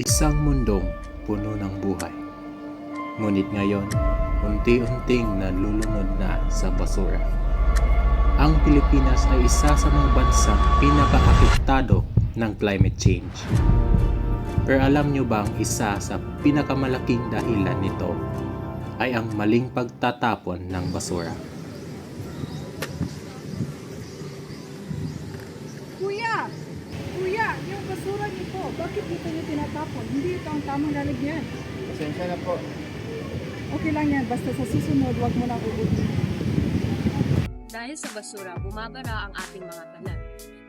Isang mundong puno ng buhay. Ngunit ngayon, unti-unting nalulunod na sa basura. Ang Pilipinas ay isa sa mga bansang pinakaapektado ng climate change. Pero alam nyo bang isa sa pinakamalaking dahilan nito ay ang maling pagtatapon ng basura? Bakit dito niyo tinatapon? Hindi ito ang tamang lalagyan. Pasensya na po. Okay lang yan, basta sa susunod, huwag mo nang uulit. Dahil sa basura, bumabara ang ating mga tanan.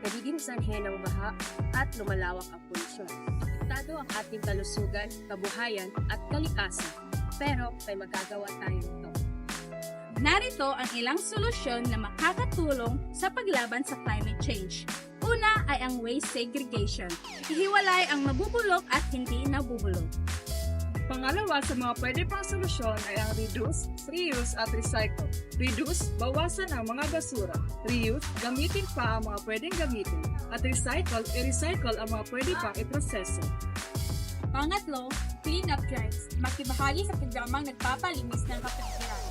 Nagiging sanhe ng baha at lumalawak ang polusyon. Apektado ang ating kalusugan, kabuhayan at kalikasan. Pero may magagawa tayo nito. Narito ang ilang solusyon na makakatulong sa paglaban sa climate change. Una ay ang waste segregation. Ihiwalay ang nabubulok at hindi nabubulok. Pangalawa sa mga pwede pang solusyon ay ang reduce, reuse at recycle. Reduce, bawasan ang mga basura. Reuse, gamitin pa ang mga pwedeng gamitin. At recycle, i-recycle ang mga pwede pang iproseso. Pangatlo, clean up drives. Makibahagi sa programang nagpapalinis ng kapaligiran.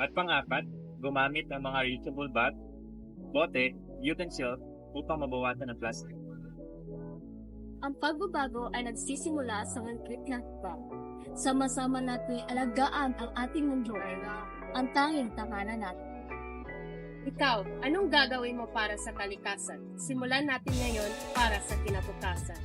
At pang-apat, gumamit ng mga reusable bag, bote, utensil upang mabawasan ang plastic. Ang pagbabago ay nagsisimula sa maliit na hakbang. Sama-sama natin alagaan ang ating mundo. Ang tanging tanganan natin. Ikaw, anong gagawin mo para sa kalikasan? Simulan natin ngayon para sa kinabukasan.